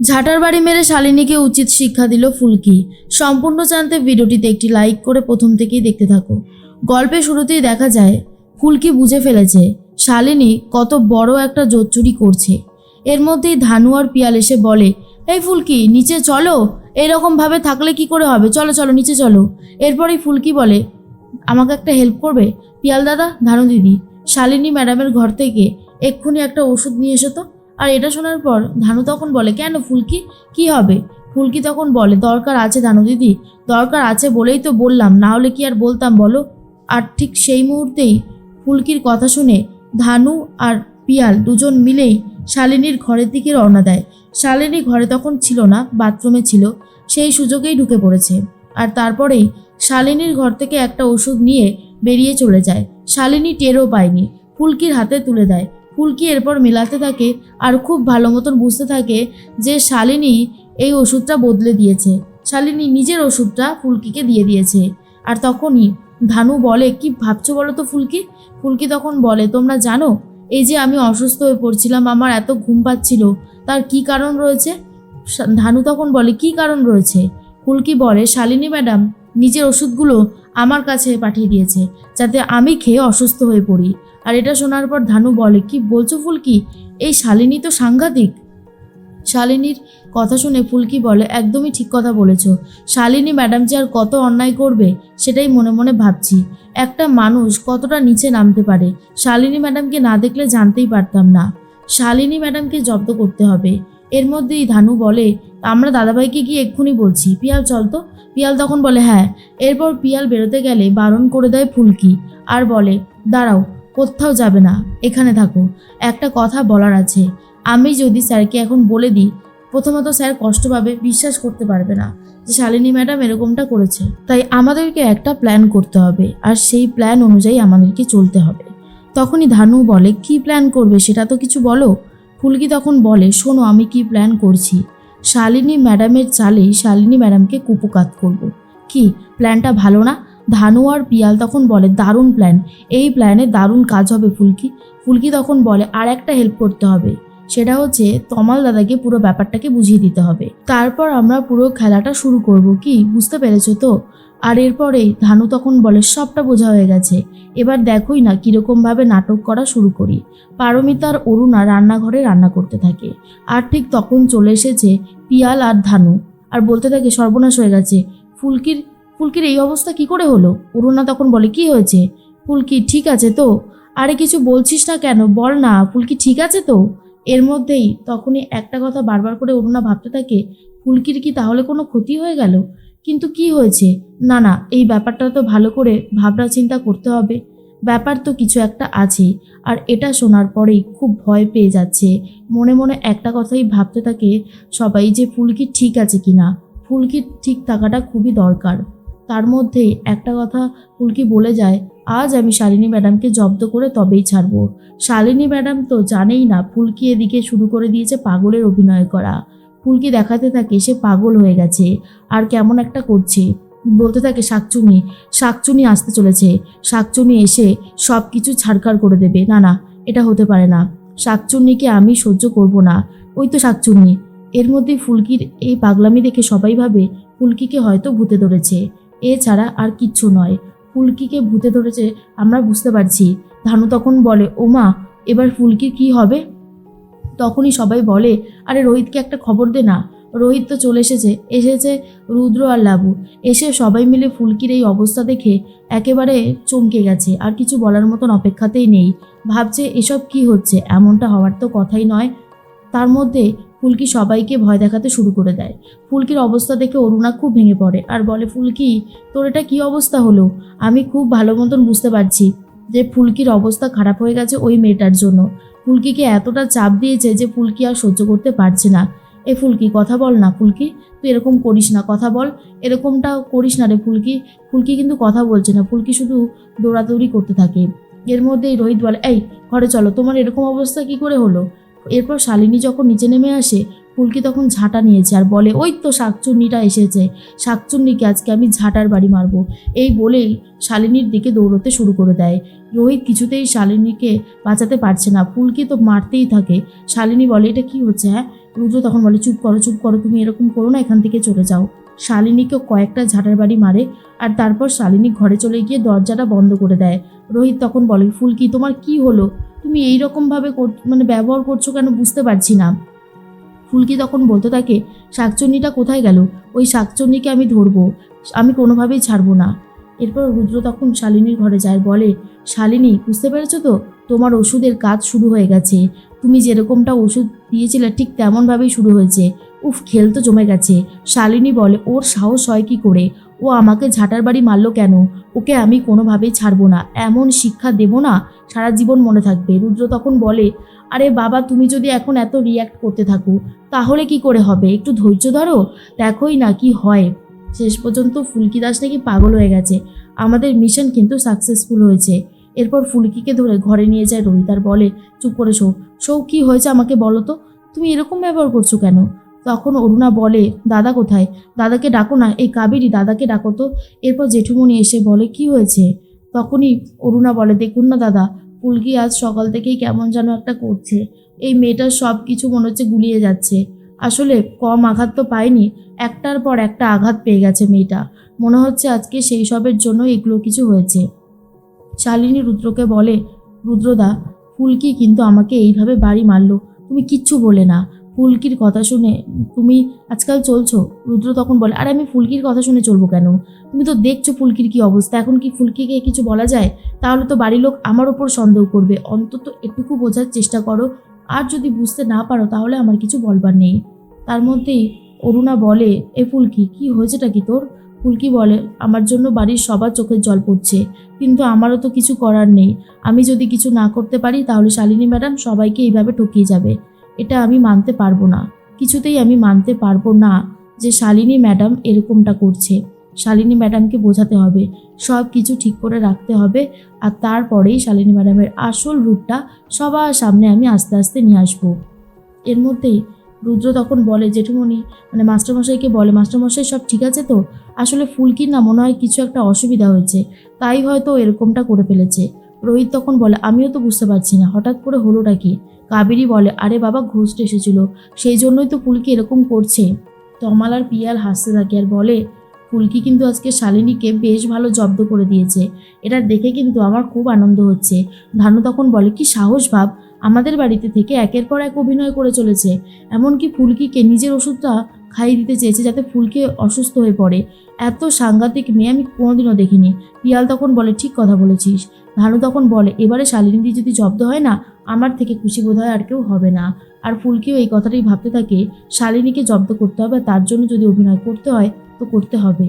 ঝাঁটার বাড়ি মেরে শালিনীকে উচিত শিক্ষা দিল ফুলকি। সম্পূর্ণ জানতে ভিডিওটিতে একটি লাইক করে প্রথম থেকেই দেখতে থাকো। গল্পের শুরুতেই দেখা যায়, ফুলকি বুঝে ফেলেছে, শালিনী কত বড় একটা জোচ্চুরি করছে। এর মধ্যেই ধানু আর পিয়াল এসে বলে, এই ফুলকি, নিচে চলো? এরকমভাবে থাকলে কি করে হবে? চলো চলো, নিচে চলো। এরপরেই ফুলকি বলে, আমাকে একটা হেল্প করবে? পিয়াল দাদা, ধানু দিদি, শালিনী ম্যাডামের ঘর থেকে এক্ষুনি একটা ওষুধ নিয়ে এসো তো। আর এটা শোনার পর ধানু তখন বলে, কেন ফুলকি? কি হবে? ফুলকি তখন বলে, দরকার আছে ধানু দিদি, দরকার আছে বলেই তো বললাম, না হলে কি আর বলতাম বলো? আর ঠিক সেই মুহূর্তেই ফুলকির কথা শুনে ধানু আর পিয়াল দুজন মিলেই শালিনীর ঘরের দিকে রওনা দেয়। শালিনী ঘরে তখন ছিল না, বাথরুমে ছিল, সেই সুযোগেই ঢুকে পড়েছে। আর তারপরেই শালিনীর ঘর থেকে একটা ওষুধ নিয়ে বেরিয়ে চলে যায়। শালিনী টেরও পায়নি, ফুলকির হাতে তুলে দেয়। ফুলকি এরপর মেলাতে থাকে আর খুব ভালো মতন বুঝতে থাকে যে শালিনী এই ওষুধটা বদলে দিয়েছে। শালিনী নিজের ওষুধটা ফুলকিকে দিয়ে দিয়েছে। আর তখনই ধানু বলে, কি ভাবছ বলো তো ফুলকি? ফুলকি তখন বলে, তোমরা জানো, এই যে আমি অসুস্থ হয়ে পড়ছিলাম, আমার এত ঘুম পাচ্ছিল, তার কি কারণ রয়েছে? ধানু তখন বলে, কি কারণ রয়েছে? ফুলকি বলে, শালিনী ম্যাডাম নিজের ওষুধগুলো আমার কাছে পাঠিয়ে দিয়েছে, যাতে আমি খেয়ে অসুস্থ হয়ে পড়ি। আর এটা শোনার পর ধানু বলে, কি বলছো ফুলকি? এই শালিনী তো সাংঘাতিক। শালিনীর কথা শুনে ফুলকি বলে, একদমই ঠিক কথা বলেছ। শালিনী ম্যাডাম যে আর কত অন্যায় করবে, সেটাই মনে মনে ভাবছি। একটা মানুষ কতটা নিচে নামতে পারে, শালিনী ম্যাডামকে না দেখলে জানতেই পারতাম না। শালিনী ম্যাডামকে জব্দ করতে হবে। এর মধ্যেই ধানু বলে, আমরা দাদাভাইকে গিয়ে এক্ষুনি বলছি। পিয়াল, চল তো। পিয়াল তখন বলে হ্যাঁ। এরপর পিয়াল বেরোতে গেলে বারণ করে দেয় ফুলকি। আর বলে, দাঁড়াও কোথাও যাবে না। এখানে থাকো। একটা কথা বলার আছে। আমি যদি স্যারকে এখন বলে দিই, প্রথমত স্যার কষ্ট পাবে, বিশ্বাস করতে পারবে না যে শালিনী ম্যাডাম এরকমটা করেছে। তাই আমাদেরকে একটা প্ল্যান করতে হবে, আর সেই প্ল্যান অনুযায়ী আমাদেরকে চলতে হবে। তখনই ধানু বলে, কি প্ল্যান করবে সেটা তো কিছু বলো? ফুলকি তখন বলে, শোনো, আমি কি প্ল্যান করছি? শালিনী ম্যাডামের চালেই শালিনী ম্যাডামকে কুপকাত করব। কি? প্ল্যানটা ভালো না? ধানু আর পিয়াল তখন বলে, দারুণ প্ল্যান এই প্ল্যানে দারুণ কাজ হবে ফুলকি। ফুলকি তখন বলে, আর একটা হেল্প করতে হবে, সেটা হচ্ছে তমাল দাদাকে পুরো ব্যাপারটাকে বুঝিয়ে দিতে হবে। তারপর আমরা পুরো খেলাটা শুরু করব কি, বুঝতে পেরেছ তো? আর এরপরেই ধানু তখন বলে, সবটা বোঝা হয়ে গেছে। এবার দেখোই না কীরকমভাবে নাটক করা শুরু করি। পারমিতা আর অরুণা রান্নাঘরে রান্না করতে থাকে। আর ঠিক তখন চলে এসেছে পিয়াল আর ধানু। আর বলতে থাকে, সর্বনাশ হয়ে গেছে। ফুলকির ফুলকির এই অবস্থা কি করে হলো? অরুণা তখন বলে, কি হয়েছে? ফুলকি ঠিক আছে তো? আরে কিছু বলছিস না কেন? বল না, ফুলকি ঠিক আছে তো? এর মধ্যেই তখনই একটা কথা বারবার করে অরুণা ভাবতে থাকে, ফুলকির কি তাহলে কোনো ক্ষতি হয়ে গেল? কিন্তু কি হয়েছে? না না, এই ব্যাপারটা তো ভালো করে ভাবনা চিন্তা করতে হবে। ব্যাপার তো কিছু একটা আছে, আর এটা শোনার পরেই খুব ভয় পেয়ে যাচ্ছে। মনে মনে একটা কথাই ভাবতে থাকে সবাই যে ফুলকি ঠিক আছে কিনা। ফুলকির ঠিক থাকাটা খুবই দরকার। তার মধ্যেই একটা কথা ফুলকি বলে যায়, আজ আমি শালিনী ম্যাডামকে জব্দ করে তবেই ছাড়বো। শালিনী ম্যাডাম তো জানেই না ফুলকি এদিকে শুরু করে দিয়েছে পাগলের অভিনয় করা। ফুলকি দেখাতে থাকে সে পাগল হয়ে গেছে, আর কেমন একটা করছে। বলতে থাকে, শাকচুনি শাকচুনি আসতে চলেছে। শাকচুনি এসে সব কিছু ছাড়খাড় করে দেবে। না না, এটা হতে পারে না। শাকচুন্নিকে আমি সহ্য করব না। ওই তো শাকচুন্নি এর মধ্যে ফুলকির এই পাগলামি দেখে সবাই ভাবে ফুলকিকে হয়তো ভূতে ধরেছে। এছাড়া আর কিচ্ছু নয়। ফুলকিকে ভূতে ধরেছে, আমরা বুঝতে পারছি। ধানু তখন বলে, ওমা, এবার ফুলকির কি হবে? তখনই সবাই বলে, আরে রোহিতকে একটা খবর দে না। রোহিত তো চলে এসেছে এসেছে রুদ্র আর লাবু। এসে সবাই মিলে ফুলকির এই অবস্থা দেখে একেবারে চমকে গেছে, আর কিছু বলার মতন অপেক্ষাতেই নেই। ভাবছে, এসব কি হচ্ছে? এমনটা হওয়ার তো কথাই নয়। তার মধ্যে ফুলকি সবাইকে ভয় দেখাতে শুরু করে দেয়। ফুলকির অবস্থা দেখে অরুণা খুব ভেঙে পড়ে আর বলে, ফুলকি, তোর এটা কী অবস্থা হলো? আমি খুব ভালো মতন বুঝতে পারছি যে ফুলকির অবস্থা খারাপ হয়ে গেছে ওই মেয়েটার জন্য। ফুলকিকে এতটা চাপ দিয়েছে যে ফুলকি আর সহ্য করতে পারছে না। এ ফুলকি, কথা বল না ফুলকি, তুই এরকম করিস না, কথা বল। এরকমটা করিস না রে ফুলকি। ফুলকি কিন্তু কথা বলছে না, ফুলকি শুধু দৌড়াদৌড়ি করতে থাকে। এর মধ্যেই রোহিত বলে, এই, ঘরে চলো, তোমার এরকম অবস্থা কি করে হলো? এরপর শালিনী যখন নিচে নেমে আসে ফুলকি তখন ঝাঁটা নিয়েছে আর বলে, ওই তো শাকচুন্নিটা এসেছে। শাকচুন্নিকে আজকে আমি ঝাঁটার বাড়ি মারবো। এই বলেই শালিনীর দিকে দৌড়তে শুরু করে দেয়। রোহিত কিছুতেই শালিনীকে বাঁচাতে পারছে না। ফুলকি তো মারতেই থাকে। শালিনী বলে, এটা কি হচ্ছে হ্যাঁ? রুদ্র তখন বলে, চুপ করো চুপ করো, তুমি এরকম করো না, এখান থেকে চলে যাও। শালিনীকেও কয়েকটা ঝাঁটার বাড়ি মারে আর তারপর শালিনী ঘরে চলে গিয়ে দরজাটা বন্ধ করে দেয়। রোহিত তখন বলে, ফুলকি, তোমার কি হলো? তুমি এই রকমভাবে মানে ব্যবহার করছ কেন বুঝতে পারছি না। ফুলকি তখন বলতে থাকে শাকচন্নিটা কোথায় গেল? ওই শাকচন্নিকে আমি ধরবো, আমি কোনোভাবেই ছাড়বো না। এরপর রুদ্র তখন শালিনীর ঘরে যায়, বলে, শালিনী, বুঝতে পেরেছ তো? তোমার ওষুধের কাজ শুরু হয়ে গেছে। তুমি যেরকমটা ওষুধ দিয়েছিলে ঠিক তেমনভাবেই শুরু হয়েছে। উফ, খেল তো জমে গেছে। শালিনী বলে, ওর সাহস হয় কি করে? ও আমাকে ঝাঁটার বাড়ি মারলো কেন? ওকে আমি কোনোভাবেই ছাড়বো না। এমন শিক্ষা দেব না, সারা জীবন মনে থাকবে। রুদ্র তখন বলে, আরে বাবা, তুমি যদি এখন এত রিয়্যাক্ট করতে থাকো, তাহলে কি করে হবে? একটু ধৈর্য ধরো। দেখোই না কি হয়। শেষ পর্যন্ত ফুলকি দাস নাকি পাগল হয়ে গেছে। আমাদের মিশন কিন্তু সাকসেসফুল হয়েছে। এরপর ফুলকিকে ধরে ঘরে নিয়ে যায় রোহিত আর বলে, চুপ করে শো। শো, কি হয়েছে আমাকে বলো তো? তুমি এরকম ব্যবহার করছ কেন? তখন অরুণা বলে, দাদা কোথায়? দাদাকে ডাকো না, এই কাবেরি দাদাকে ডাকো তো। এরপর জেঠুমণি এসে বলে, কি হয়েছে? তখনই অরুণা বলে, দেখুন না দাদা ফুলকি আজ সকাল থেকেই কেমন যেন একটা করছে। এই মেয়েটার সব কিছু মনে হচ্ছে গুলিয়ে যাচ্ছে। আসলে কম আঘাত তো পায়নি, একটার পর একটা আঘাত পেয়ে গেছে মেয়েটা। মনে হচ্ছে আজকে সেই সবের জন্য এগুলো কিছু হয়েছে। শালিনী রুদ্রকে বলে, রুদ্রদা ফুলকি কিন্তু আমাকে এইভাবে বাড়ি মারলো। তুমি কিচ্ছু বলে না। ফুলকির কথা শুনে তুমি আজকাল চলছো? রুদ্র তখন বলে, আরে, আমি ফুলকির কথা শুনে চলবো কেন? তুমি তো দেখছ ফুলকির কি অবস্থা। এখন কি ফুলকিকে কিছু বলা যায়? তাহলে তো বাড়ির লোক আমার ওপর সন্দেহ করবে। অন্তত এটুকু বোঝার চেষ্টা করো। আর যদি বুঝতে না পারো, তাহলে আমার কিছু বলবার নেই। তার মধ্যেই অরুণা বলে, এ ফুলকি, কি হয়েছেটা কি তোর? ফুলকি বলে, আমার জন্য বাড়ির সবার চোখের জল পড়ছে, কিন্তু আমারও তো কিছু করার নেই। আমি যদি কিছু না করতে পারি, তাহলে শালিনী ম্যাডাম সবাইকে এইভাবে ঠকিয়ে যাবে। এটা আমি মানতে পারব না। কিছুতেই আমি মানতে পারব না যে শালিনী ম্যাডাম এরকমটা করছে। শালিনী ম্যাডামকে বোঝাতে হবে, সব কিছু ঠিক করে রাখতে হবে আর তারপরেই শালিনী ম্যাডামের আসল রূপটা সবার সামনে আমি আস্তে আস্তে নিয়ে আসব। এর মধ্যেই রুদ্র তখন বলে, জেঠুমণি মানে মাস্টারমশাইকে বলে, মাস্টারমশাই, সব ঠিক আছে তো? আসলে ফুলকির না মনে হয় কিছু একটা অসুবিধা হয়েছে। তাই হয়তো এরকমটা করে ফেলেছে। রোহিত তখন বলে, আমিও তো বুঝতে পারছি না। হঠাৎ করে হলোটা কি? কাবেরি বলে, আরে বাবা ঘোষটা এসেছিল। সেই জন্যই তো ফুলকি এরকম করছে। তমাল আর পিয়াল হাসতে থাকে আর বলে, ফুলকি কিন্তু আজকে শালিনীকে বেশ ভালো জব্দ করে দিয়েছে। এটা দেখে কিন্তু আমার খুব আনন্দ হচ্ছে। ধানু তখন বলে, কি সাহস ভাব! আমাদের বাড়িতে থেকে একের পর এক অভিনয় করে চলেছে। এমনকি ফুলকিকে নিজের ওষুধটা খাইয়ে দিতে চেয়েছে যাতে ফুলকে অসুস্থ হয়ে পড়ে। এত সাংঘাতিক মেয়ে আমি কোনোদিনও দেখিনি। পিয়াল তখন বলে, ঠিক কথা বলেছিস। ভানু তখন বলে, এবারে শালিনীদি যদি জব্দ হয় না, আমার থেকে খুশি বোধ হয় আর কেউ হবে না। আর ফুলকেও এই কথাটাই ভাবতে থাকে, শালিনীকে জব্দ করতে হবে তার জন্য যদি অভিনয় করতে হয়, তো করতে হবে।